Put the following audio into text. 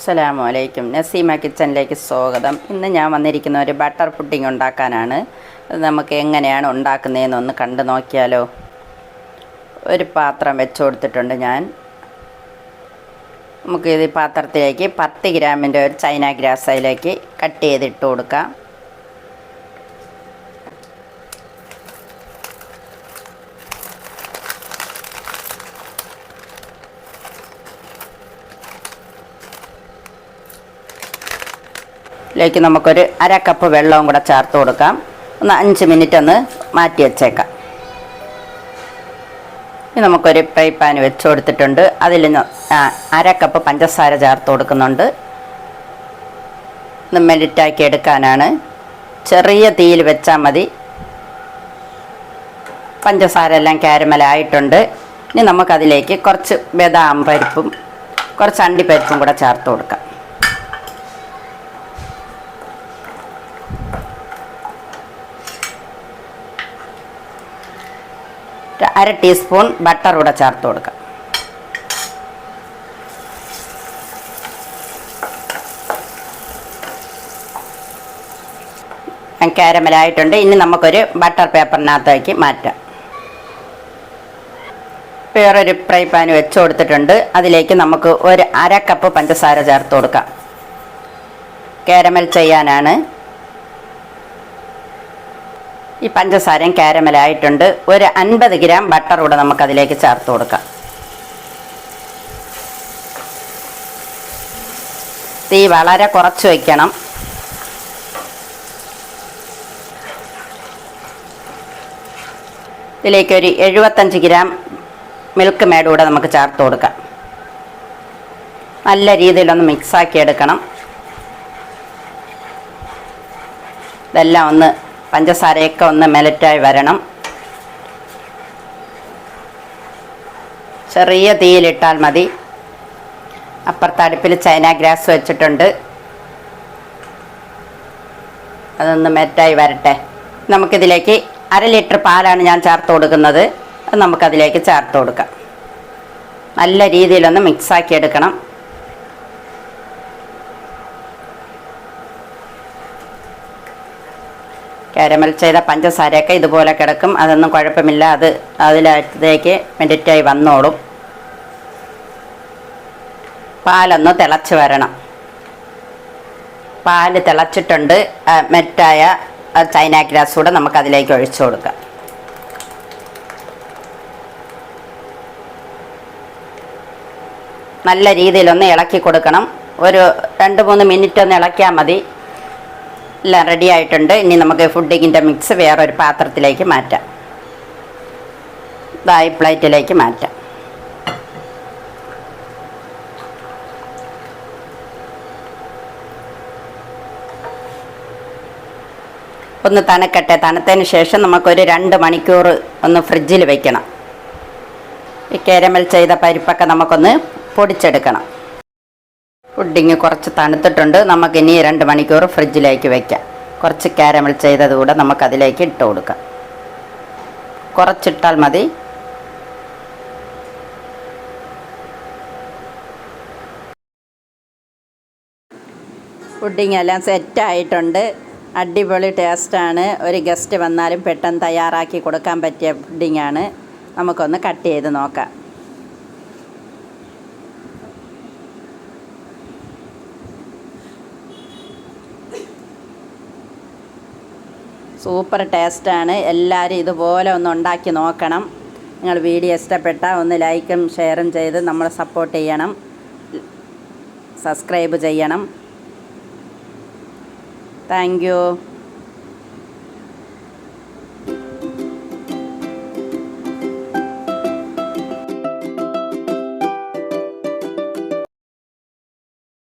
അസ്സലാമു അലൈക്കും. നസീമ കിച്ചണിലേക്ക് സ്വാഗതം. ഇന്ന് ഞാൻ വന്നിരിക്കുന്ന ഒരു ബട്ടർ പുഡിംഗ് ഉണ്ടാക്കാനാണ്. നമുക്ക് എങ്ങനെയാണ് ഉണ്ടാക്കുന്നതെന്നൊന്ന് കണ്ടു നോക്കിയാലോ. ഒരു പാത്രം വെച്ച് കൊടുത്തിട്ടുണ്ട് ഞാൻ. നമുക്ക് ഈ പാത്രത്തിലേക്ക് പത്ത് ഗ്രാമിന്റെ ഒരു ചൈന ഗ്രാസ് അതിലേക്ക് കട്ട് ചെയ്തിട്ട് കൊടുക്കാം. ഇതിലേക്ക് നമുക്കൊരു അര കപ്പ് വെള്ളവും കൂടെ ചേർത്ത് കൊടുക്കാം. ഒന്ന് അഞ്ച് മിനിറ്റ് ഒന്ന് മാറ്റി വെച്ചേക്കാം. ഇനി നമുക്കൊരു ഫ്രൈ പാൻ വെച്ച് കൊടുത്തിട്ടുണ്ട്. അതിൽ അര കപ്പ് പഞ്ചസാര ചേർത്ത് കൊടുക്കുന്നുണ്ട്. ഒന്ന് മെലിറ്റാക്കി എടുക്കാനാണ്. ചെറിയ തീയിൽ വെച്ചാൽ മതി. പഞ്ചസാര എല്ലാം കാരമലായിട്ടുണ്ട് ഇനി നമുക്കതിലേക്ക് കുറച്ച് ബദാം പരിപ്പും കുറച്ച് അണ്ടിപ്പരിപ്പും കൂടെ ചേർത്ത് കൊടുക്കാം ഒരു അര ടീസ്പൂൺ ബട്ടർ കൂടെ ചേർത്ത് കൊടുക്കാം. കാരമലായിട്ടുണ്ട്. ഇനി നമുക്കൊരു ബട്ടർ പേപ്പറിനകത്തേക്ക് മാറ്റാം. വേറൊരു ഫ്രൈ പാൻ വെച്ച് കൊടുത്തിട്ടുണ്ട്. അതിലേക്ക് നമുക്ക് ഒരു അര കപ്പ് പഞ്ചസാര ചേർത്ത് കൊടുക്കാം. കാരമൽ ചെയ്യാനാണ്. ഈ പഞ്ചസാരയും കാരമലായിട്ടുണ്ട്. ഒരു അൻപത് ഗ്രാം ബട്ടർ കൂടെ നമുക്ക് അതിലേക്ക് ചേർത്ത് കൊടുക്കാം. തീ വളരെ കുറച്ച് വയ്ക്കണം. ഇതിലേക്ക് ഒരു എഴുപത്തഞ്ച് ഗ്രാം മിൽക്ക് മേഡ് കൂടെ നമുക്ക് ചേർത്ത് കൊടുക്കാം. നല്ല രീതിയിലൊന്ന് മിക്സാക്കി എടുക്കണം. ഇതെല്ലാം ഒന്ന് പഞ്ചസാരയൊക്കെ ഒന്ന് മെലറ്റായി വരണം. ചെറിയ തീയിലിട്ടാൽ മതി. അപ്പുറത്തടുപ്പിൽ ചൈന ഗ്രാസ് വെച്ചിട്ടുണ്ട്. അതൊന്ന് മെറ്റായി വരട്ടെ. നമുക്കിതിലേക്ക് അര ലിറ്റർ പാലാണ് ഞാൻ ചേർത്ത് കൊടുക്കുന്നത്. നമുക്കതിലേക്ക് ചേർത്ത് കൊടുക്കാം. നല്ല രീതിയിലൊന്ന് മിക്സാക്കി എടുക്കണം. കാരമൽ ചെയ്ത പഞ്ചസാരയൊക്കെ ഇതുപോലെ കിടക്കും. അതൊന്നും കുഴപ്പമില്ല. അത് അതിലേക്ക് മെഡിറ്റായി വന്നോളും. പാലൊന്ന് തിളച്ച് വരണം. പാൽ തിളച്ചിട്ടുണ്ട്. മെറ്റായ ചൈന ഗ്രാസ് കൂടെ നമുക്ക് അതിലേക്ക് ഒഴിച്ചു കൊടുക്കാം. നല്ല രീതിയിലൊന്ന് ഇളക്കി കൊടുക്കണം. ഒരു രണ്ട് മൂന്ന് മിനിറ്റ് ഒന്ന് ഇളക്കിയാൽ മതി. എല്ലാം റെഡി ആയിട്ടുണ്ട്. ഇനി നമുക്ക് ഫുഡിങ്ങിന്റെ മിക്സ് വേറൊരു പാത്രത്തിലേക്ക് മാറ്റാം. ഇതായി പ്ലേറ്റിലേക്ക് മാറ്റാം. ഒന്ന് തണുക്കട്ടെ. തണുത്തതിന് ശേഷം നമുക്കൊരു രണ്ട് മണിക്കൂർ ഒന്ന് ഫ്രിഡ്ജിൽ വെക്കണം. ഈ കാരമൽ ചെയ്ത പരിപ്പൊക്കെ നമുക്കൊന്ന് പൊടിച്ചെടുക്കണം. പുഡിങ് കുറച്ച് തണുത്തിട്ടുണ്ട്. നമുക്കിനി രണ്ട് മണിക്കൂർ ഫ്രിഡ്ജിലേക്ക് വയ്ക്കാം കുറച്ച് കാരമൽ ചെയ്തത് കൂടെ നമുക്കതിലേക്ക് ഇട്ട് കൊടുക്കാം. കുറച്ചിട്ടാൽ മതി. പുഡിങ് എല്ലാം സെറ്റായിട്ടുണ്ട്. അടിപൊളി ടേസ്റ്റാണ്. ഒരു ഗസ്റ്റ് വന്നാലും പെട്ടെന്ന് തയ്യാറാക്കി കൊടുക്കാൻ പറ്റിയ പുഡിങ്ങാണ്. നമുക്കൊന്ന് കട്ട് ചെയ്ത് നോക്കാം. സൂപ്പർ ടേസ്റ്റാണ്. എല്ലാവരും ഇതുപോലെ ഒന്ന് ഉണ്ടാക്കി നോക്കണം. നിങ്ങൾ വീഡിയോ ഇഷ്ടപ്പെട്ടാൽ ഒന്ന് ലൈക്കും ഷെയറും ചെയ്ത് നമ്മളെ സപ്പോർട്ട് ചെയ്യണം. സബ്സ്ക്രൈബ് ചെയ്യണം. താങ്ക്